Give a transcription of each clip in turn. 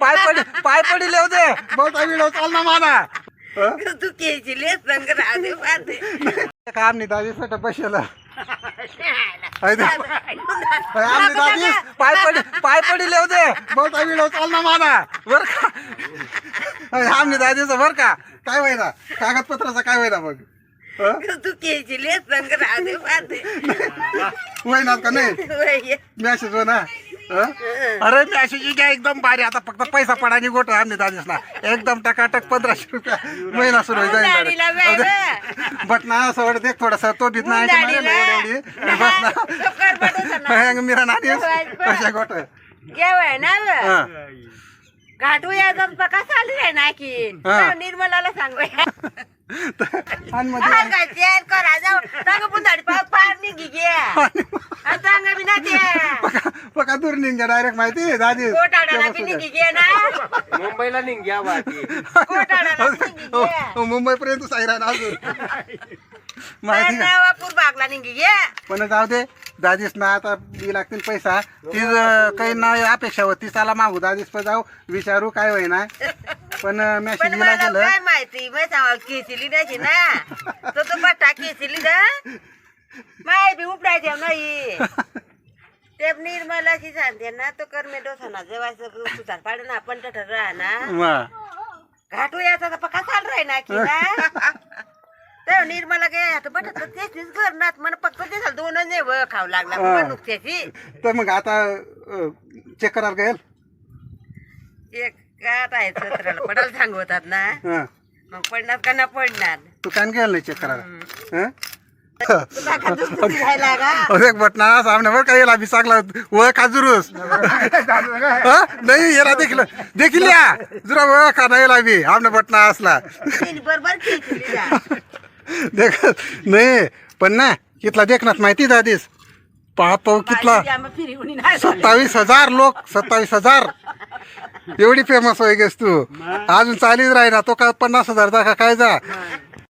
पाय पडी पाय पडी लेव दे. बहुत व्हिडिओ चाल ना माना तू राहते पाहते. काय आमनी दादी साठी पैशाला पाय पडी पाय पडी लेव दे. बहुत व्हिडिओ चाल ना माना बर का? आमनी दादीचं बर का? काय होईना? कागदपत्राचं काय होईना मग? हं? तू राहते पाहते. होईना का नाही? मॅसेज हो ना? अरे मॅसेज घ्या एकदम भारी. आता फक्त पैसा पडानी गोट आम्ही दादीस ना एकदम टकाटक पंधराशे रुपया. महिना सुरू होईल जाईल. बट ना असं वाटत एक थोडस तो बीत नाही. बस ना मिरा नानी अशा गोट. ना. घाटू यायचा पका चालू आहे ना की. निर्मलाला सांगू आणि काय जाऊ. सांग पाव पार निघी घ्या सांग बी ना ते पका दूर निघ्या डायरेक्ट माहिती दादी. कोटाडाला बी निघी घे ना. मुंबईला निघ्या बाकी. कोटाडाला निघी घे. मुंबई पर्यंत साईरा अजून. माहिती का? वापूर बागला निघी घे. पण जाऊ दे दादीस ना आता बी लागतील पैसा. ती काही ना अपेक्षा होती. त्याला मागू. दादीस पण जाऊ विचारू काय होईना. पण मॅसेज पण दिला मला गेलं. काय माहिती? मी सांग केसिली द्यायची ना. तो तो बट्टा केसिली दा माय बी उपडायचे नाही. ते निर्मलाशी सांगते ना तो करमे डोसाना जेवायचं सुधार पाड ना पण राहा ना. मग घाटू याचा तर पक्का चाल राही ना की ना तर निर्मला गे आता बटत तेच करणार मला फक्त ते झालं दोन नाही व खाऊ लागला हा. मग नुकत्याची तर मग आता चेक करायला गेल एक काट आहे सत्राला पडायला सांगवतात ना. हं. मग पडणार का ना पडणार? तू काय गेल नाही चेक करायला? हं? का का अरे बटना सामने बरं काय याला बिसाकला व खाजुरूस नाही याला देखील देखील या. जुरा व खा नाही याला बी आमने बटना असला. देख नाही पण ना कितला देखणार माहिती दादीस पाहा पाहू कितला. सत्तावीस हजार लोक सत्तावीस हजार. एवढी फेमस होय गेस तू. अजून चालीच राही ना तो का पन्नास हजार जा का काय जा.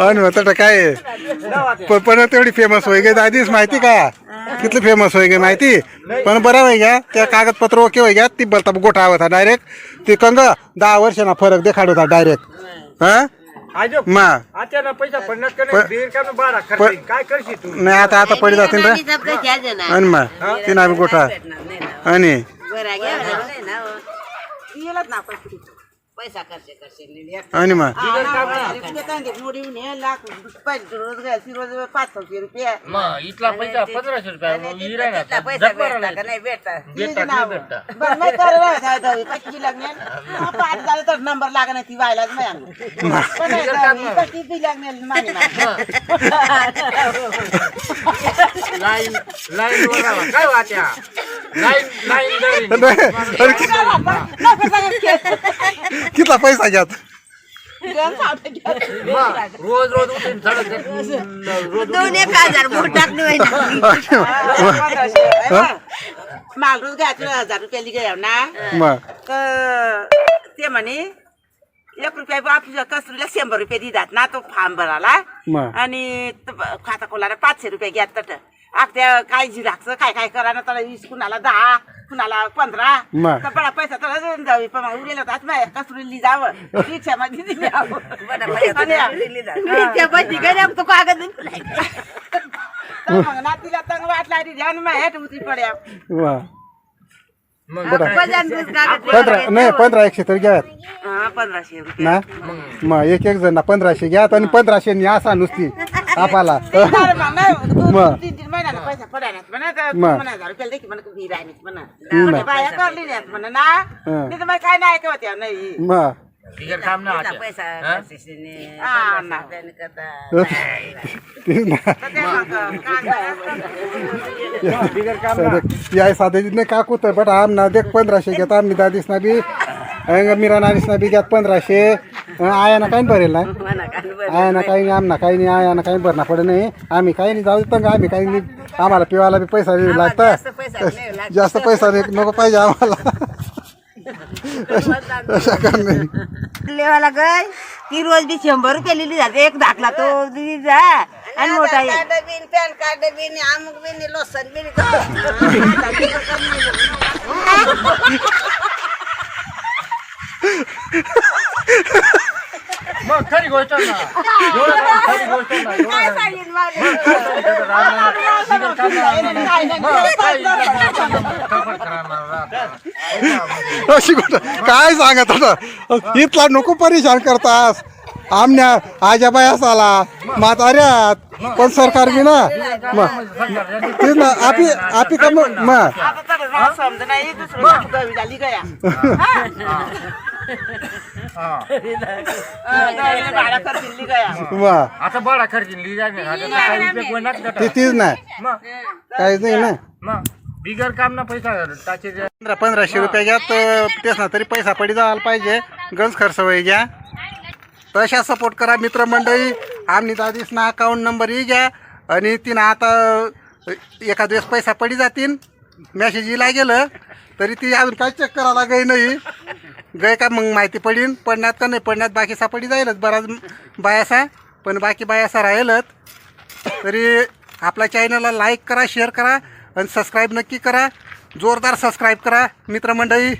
मग तर काय? आहे? पण तेवढी फ़ेमस होय गे दादीच माहिती का? कितली फ़ेमस होय गे माहिती? पण बरं होय घ्या त्या कागदपत्र ओके होय घ्या ती बोलता गोठा होता डायरेक्ट ती कंग दहा वर्षांना फरक देखाड होता डायरेक्ट हा? आजो मा. अचानक पैसा का प- नाही का बारा प- येईल. काय करशील तू? नाही आता आता पडी जातील रे आणि सबका घ्यायचं ना. आणि मा ती नावी गोठा. नाही ना. आणि हो. येलच ना पैसे. खर्च करशील आणि मा पाचशे रुपये मग इथला पैसा पंधराशे रुपये ना पैसा भेटला का नाही भेटता भेटतात नाही भेटतात नंबर लागणार ती व्हायलाच नाही बी लागणार. Line line. काय वाट्या? कितला पैसा घ्यात रोज हजार रुपियाँ टाकले भने एक रुपियाँ आफू सेम्बर रुपियाँ दिँदा ना त फार्म भराला अनि खाता खोलाएर पाँच सय रुपियाँ ग्यात त अगद्या काय झिराकचं काय काय करा ना त्याला वीस कुणाला दहा कुणाला पंधरा. मग. तर बडा पैसा त्याला देऊन जावी पण उरेला नाही. कसुरीली जावं रिक्षामध्ये दिली जावं. कागद. तर मग नातीला तंग वाटला ध्यान हेट उतरी पड्या. वा. मग पंधरा नाही पंधरा एकशे तर घ्यात हा, पंधराशे रुपये. ना? मग एक एक जण ना पंधराशे घ्यात आणि पंधराशे नी असा नुसती. आपाला. नाही, मग. पैसा पडायला म्हणा. तर मग. म्हणा हजार रुपयाला देखील म्हणा राहिलीच म्हणा. हम्म. म्हणे बाया करली नाहीत म्हणा ना. हं. नाही तर मग काय नाही ऐकवत या नाही. मग. बिगर काम ना. पैसा? हा, ना. तेच ना. तर ते मग. काय बिगर काम ना. या साधे नाही काकू तर बट आम ना देख पंधराशे घेत आम्ही दादीस ना बी अंग मीरा नारीसना बी घ्यात पंधराशे. आयाना काही भरेल ना आयाना काही नाही. आमना काही नाही आयाना काही भरणा पडे नाही. आम्ही काही नाही जाऊ देतो आम्ही काही नाही. आम्हाला पिवायला बी पैसा नाही लागतं. जास्त पैसा नाही नको पाहिजे आम्हाला. लेवाला गय ती रोज बी शंभर रुपये लिहिली जाते एक दाखला तो दिली जा. आणि मोठा बिन पॅन कार्ड बिन अमुक बिन लोसन बिन. मग खरी गोष्ट ना एवढं काय खरी गोष्ट ना एवढं काय. मग काय सांगितलं राहणार? बिगर कामाला मग काय कपड करणार राहणार. अशी गोष्ट काय सांगत होता इथला नको परेशान करतास आमच्या आजाबायास आला म्हाताऱ्यात पण सरकार बी ना मग तेच ना आपी आपी का मग मग आता तर राव समज नाही दुसरं दहावी झाली गया हा. दिली गया आता बडा खर्च लिहिली आता ते? तीच नाही. मग काहीच नाही ना. मग बिगर काम ना पैसा टाचे पंधरा पंधराशे रुपये घ्या तर तेच ना तरी पैसा पडी जायला पाहिजे. गंज खर्च वय घ्या. तशा सपोर्ट करा मित्रमंडळी. आमनी दादीस ना अकाउंट नंबर ही घ्या. आणि तिनं आता एखाद वेळेस पैसा पडी जातीन मेसेज येला गेलं तरी ती अजून काय चेक करायला गई नाही. गय का मग माहिती पडीन. पडण्यात का नाही पडण्यात बाकी सापडी जाईलच. बराच बायासा पण बाकी बायासा राहिलत तरी आपल्या चॅनलला लाईक करा शेअर करा आणि सबस्क्राईब नक्की करा. जोरदार सबस्क्राईब करा मित्रमंडळी.